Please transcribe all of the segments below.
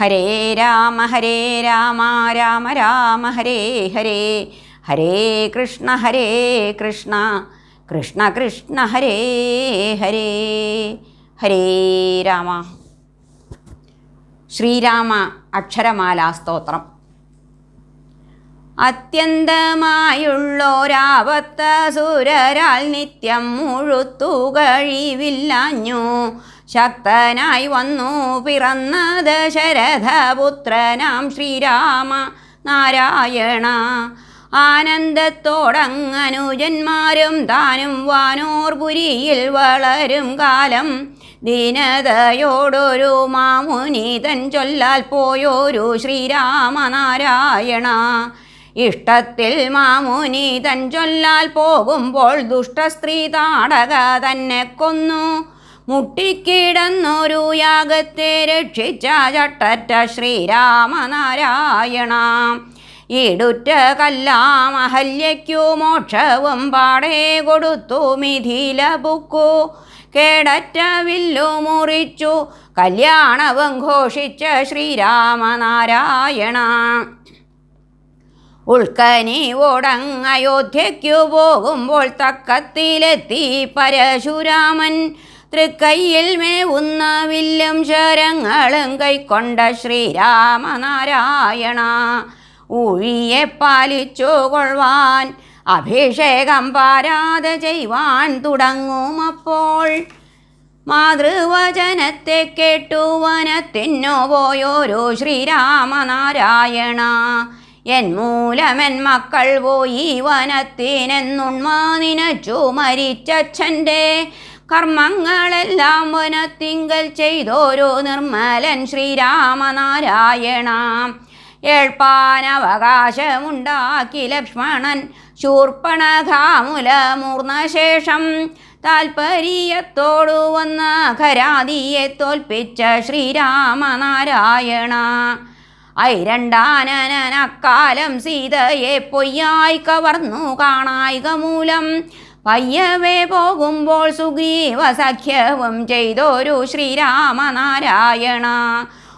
ഹരേ രാമ ഹരേ രാമ രാമ രാമ ഹരേ ഹരേ. ഹരേ കൃഷ്ണ ഹരേ കൃഷ്ണ. കൃഷ്ണ കൃഷ്ണ ഹരേ ഹരേ. ഹരേ രാമ. ശ്രീരാമ അക്ഷരമാലാ സ്തോത്രം. അത്യന്തമായുള്ളൊരാപത്ത സുരരാൽ നിത്യം മുഴുത്തു കഴിവില്ലാഞ്ഞു. ശക്തനായി വന്നു പിറന്ന ദശരഥപുത്രനാം ശ്രീരാമ നാരായണ. ആനന്ദത്തോടങ്ങനുജന്മാരും താനും വാനോർപുരിയിൽ വളരും കാലം. ദീനതയോടൊരു മാമുനീതൻ ചൊല്ലാൽ പോയൊരു ശ്രീരാമനാരായണ. ഇഷ്ടത്തിൽ മാമുനി തൻ ചൊല്ലാൽ പോകുമ്പോൾ ദുഷ്ടസ്ത്രീ താടക തന്നെ കൊന്നു. മുട്ടിക്കിടന്നൊരു യാഗത്തെ രക്ഷിച്ച ചട്ടറ്റ ശ്രീരാമനാരായണ. ഈടുറ്റ കല്ലാം അഹല്യയ്ക്കു മോക്ഷവും പാടേ കൊടുത്തു മിഥില പുക്കു കേടറ്റ വില്ലു മുറിച്ചു കല്യാണവും ഘോഷിച്ച ശ്രീരാമനാരായണ. ഉൾക്കനി ഓടങ് അയോധ്യയ്ക്കു പോകുമ്പോൾ തക്കത്തിലെത്തി പരശുരാമൻ. തൃക്കൈയിൽ മേവുന്ന വില്ലും ശരങ്ങളും കൈക്കൊണ്ട ശ്രീരാമനാരായണ. ഊഴിയെ പാലിച്ചു കൊള്ളുവാൻ അഭിഷേകം പാരാതെ ചെയ്യുവാൻ തുടങ്ങുമപ്പോൾ. മാതൃവചനത്തെ കേട്ടു വനത്തിനു പോയോരോ ശ്രീരാമനാരായണ. എൻ മൂലമൻ മക്കൾ പോയി വനത്തിനെന്നുണ്മ നിനച്ചു മരിച്ചച്ഛന്റെ കർമ്മങ്ങളെല്ലാം വനത്തിങ്കൽ ചെയ്തോരോ നിർമ്മലൻ ശ്രീരാമനാരായണ. ഏൾപ്പാൻ അവകാശമുണ്ടാക്കി ലക്ഷ്മണൻ ശൂർപ്പണകാമുലമൂർന്ന ശേഷം താൽപര്യത്തോടു വന്ന ഖരാദിയെ തോൽപ്പിച്ച ശ്രീരാമനാരായണ. ഐരണ്ടാനനക്കാലം സീതയെ പൊയ്യായി കവർന്നു കാണായിക മൂലം. പയ്യവേ പോകുമ്പോൾ സുഗ്രീവ സഖ്യവും ചെയ്തൊരു ശ്രീരാമനാരായണ.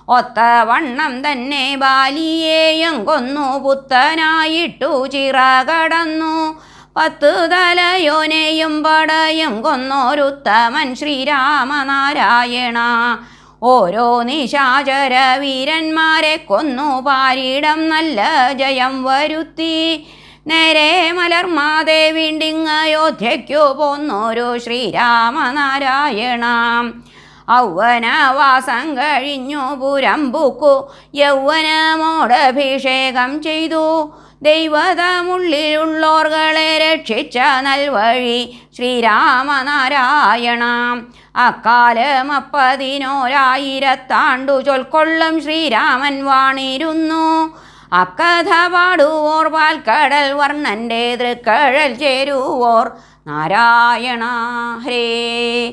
ഒത്ത വണ്ണം തന്നെ ബാലിയേയും കൊന്നു പുത്തനായിട്ടു ചിറകടന്നു. പത്തു തലയോനെയും പടയും കൊന്നോരുത്തമൻ ശ്രീരാമനാരായണ. ഓരോ നിശാചര വീരന്മാരെ കൊന്നു പാരിടം നല്ല ജയം വരുത്തി. നേരെ മലർമാതെ വീണ്ടിങ് അയോധ്യയ്ക്കു പോന്നൊരു ശ്രീരാമനാരായണ. ഔവനവാസം കഴിഞ്ഞു പുരമ്പുക്കു യൗവനമോടഭിഷേകം ചെയ്തു. ദൈവതമുള്ളിലുള്ളോർകളെ രക്ഷിച്ച നൽവഴി ശ്രീരാമനാരായണ. അക്കാലം അപ്പതിനോരായിരത്താണ്ടു ചൊൽക്കൊള്ളും ശ്രീരാമൻ വാണിരുന്നു. അക്കഥ പാടുവോർ പാൽക്കടൽ വർണന്റെ തൃക്കഴൽ ചേരുവോർ നാരായണ ഹരേ.